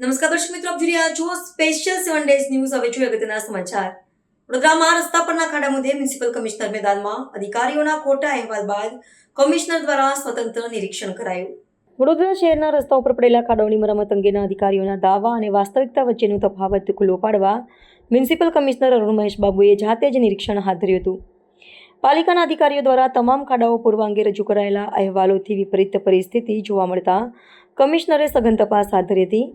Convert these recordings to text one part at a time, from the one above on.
નમસ્કાર દર્શક મિત્રો, આપ જોઈ રહ્યા છો સ્પેશિયલ સેવન ડેઝ ન્યૂઝ હવે જોઈએ અગત્યના સમાચાર. વડોદરામાં રસ્તા પરના ખાડા મુદ્દે મ્યુનિસિપલ કમિશનર મેદાનમાં અધિકારીઓના ખોટા અહેવાલ બાદ કમિશનર દ્વારા સ્વતંત્ર નિરીક્ષણ કરાયું. વડોદરા શહેરના રસ્તા ઉપર પડેલા ખાડાઓની મરમત અંગેના અધિકારીઓના દાવા અને વાસ્તવિકતા વચ્ચેનો તફાવત ખુલ્લો પાડવા મ્યુનિસિપલ કમિશનર અરુણ મહેશ બાબુએ જાતે જ નિરીક્ષણ હાથ ધર્યું હતું. પાલિકાના અધિકારીઓ દ્વારા તમામ ખાડાઓ પૂર્વ અંગે રજૂ કરાયેલા અહેવાલોથી વિપરીત પરિસ્થિતિ જોવા મળતા કમિશનરે સઘન તપાસ હાથ ધરી હતી.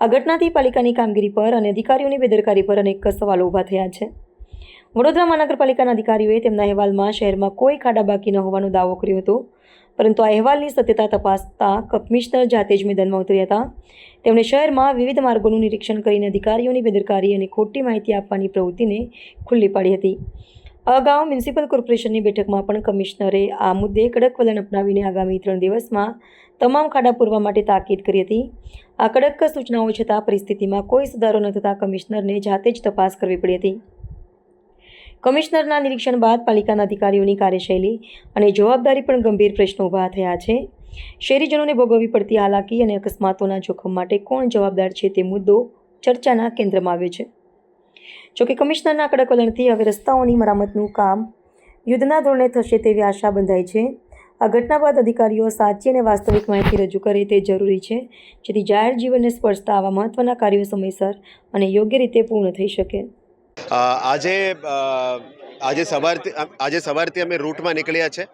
આ ઘટનાથી પાલિકાની કામગીરી પર અને અધિકારીઓની બેદરકારી પર અનેક સવાલો ઊભા થયા છે. વડોદરા મહાનગરપાલિકાના અધિકારીઓએ તેમના અહેવાલમાં શહેરમાં કોઈ ખાડા બાકી ન હોવાનો દાવો કર્યો હતો, પરંતુ આ અહેવાલની સત્યતા તપાસતા કમિશનર જાતે જ મેદાનમાં ઉતર્યા હતા. તેમણે શહેરમાં વિવિધ માર્ગોનું નિરીક્ષણ કરીને અધિકારીઓની બેદરકારી અને ખોટી માહિતી આપવાની પ્રવૃત્તિને ખુલ્લી પાડી હતી. અગાઉ મ્યુનિસિપલ કોર્પોરેશનની બેઠકમાં પણ કમિશનરે આ મુદ્દે કડક વલણ અપનાવીને આગામી ત્રણ દિવસમાં તમામ ખાડા પૂરવા માટે તાકીદ કરી હતી. આ કડક સૂચનાઓ છતાં પરિસ્થિતિમાં કોઈ સુધારો ન થતાં કમિશનરને જાતે જ તપાસ કરવી પડી હતી. કમિશનરના નિરીક્ષણ બાદ પાલિકાના અધિકારીઓની કાર્યશૈલી અને જવાબદારી પણ ગંભીર પ્રશ્નો ઊભા થયા છે. શહેરીજનોને ભોગવવી પડતી હાલાકી અને અકસ્માતોના જોખમ માટે કોણ જવાબદાર છે તે મુદ્દો ચર્ચાના કેન્દ્રમાં આવ્યો છે. જોકે કમિશનરના કડક વલણથી હવે રસ્તાઓની મરામતનું કામ યુદ્ધના ધોરણે થશે તેવી આશા બંધાઈ છે. આ ઘટના બાદ અધિકારીઓ સાચી અને વાસ્તવિક માહિતી રજૂ કરે તે જરૂરી છે, જેથી જાહેર જીવનને સ્પર્શતા આવા મહત્ત્વના કાર્યો સમયસર અને યોગ્ય રીતે પૂર્ણ થઈ શકે. આજે આજે સવારથી આજે સવારથી અમે રૂટમાં નીકળ્યા છે.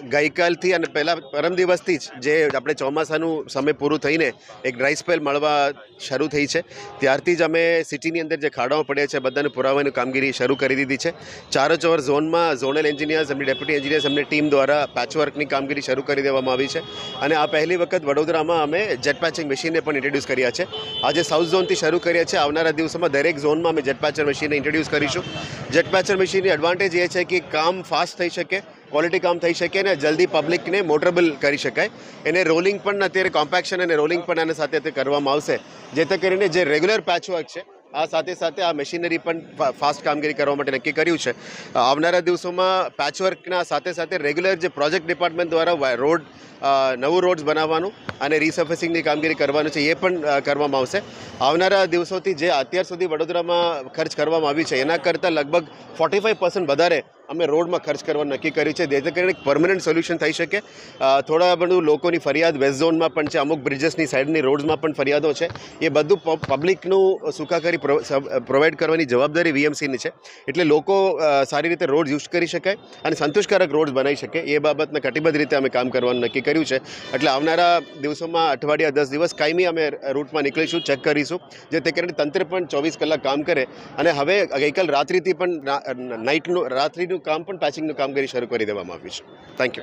ગઈકાલથી અને પહેલાં પરમ દિવસથી જ જે આપણે ચોમાસાનું સમય પૂરું થઈને એક ડ્રાય સ્પેલ મળવા શરૂ થઈ છે. ત્યારથી જ અમે સિટીની અંદર જે ખાડાઓ પડ્યા છે, બધાને પુરાવાની કામગીરી શરૂ કરી દીધી છે. ચારો ચોર ઝોનમાં ઝોનલ એન્જિનિયર્સ એમની ડેપ્યુટી એન્જિનિયર્સ એમની ટીમ દ્વારા પેચવર્કની કામગીરી શરૂ કરી દેવામાં આવી છે. અને આ પહેલી વખત વડોદરામાં અમે જેટ પેચિંગ મશીનને પણ ઇન્ટ્રોડ્યુસ કર્યા છે. આજે સાઉથ ઝોનથી શરૂ કર્યા છે. આવનારા દિવસોમાં દરેક ઝોનમાં અમે જેટ પેચર મશીનને ઇન્ટ્રોડ્યુસ કરીશું. જેટ પેચર મશીનની એડવાન્ટેજ એ છે કે કામ ફાસ્ટ થઈ શકે. ક્વોલિટી કામ થઈ શકે અને જલ્દી પબ્લિકને મોટરેબલ કરી શકાય. એને રોલિંગ પણ અત્યારે કોમ્પેક્શન અને રોલિંગ પણ આના સાથે કરવામાં આવશે. જેથી કરીને જે રેગ્યુલર પેચવર્ક છે, આ સાથે સાથે આ મશીનરી પણ ફાસ્ટ કામગીરી કરવા માટે નક્કી કર્યું છે. આવનારા દિવસોમાં પેચવર્કના સાથે સાથે રેગ્યુલર જે પ્રોજેક્ટ ડિપાર્ટમેન્ટ દ્વારા રોડ નવું રોડ્સ બનાવવાનું અને રિસર્ફેસિંગની કામગીરી કરવાનું છે, એ પણ કરવામાં આવશે. આવનારા દિવસોથી જે અત્યાર સુધી વડોદરામાં ખર્ચ કરવામાં આવ્યું છે, એના કરતાં લગભગ ફોર્ટી ફાઇવ વધારે અમે રોડમાં ખર્ચ કરવાનું નક્કી કર્યું છે, જેથી કરીને પરમનન્ટ સોલ્યુશન થઈ શકે. થોડા બધું લોકોની ફરિયાદ વેસ્ટ ઝોનમાં પણ છે, અમુક બ્રિજેસની સાઈડની રોડ્સમાં પણ ફરિયાદો છે. એ બધું પબ્લિકનું સુખાકારી પ્રોવાઈડ કરવાની જવાબદારી વીએમસીની છે. એટલે લોકો સારી રીતે રોડ યુઝ કરી શકાય અને સંતોષકારક રોડ્સ બનાવી શકે, એ બાબતના કટિબદ્ધ રીતે અમે કામ કરવાનું નક્કી કર્યું છે. એટલે આવનારા દિવસોમાં અઠવાડિયા દસ દિવસ કાયમી અમે રૂટમાં નીકળીશું ચેક કરીશું જેથી કરીને તંત્ર પણ ચોવીસ કલાક કામ કરે. અને હવે ગઈકાલ રાત્રિથી પણ નાઇટનું રાત્રિનું કામ પણ પેચિંગનું કામગીરી શરૂ કરી દેવામાં આવ્યું છે. Thank you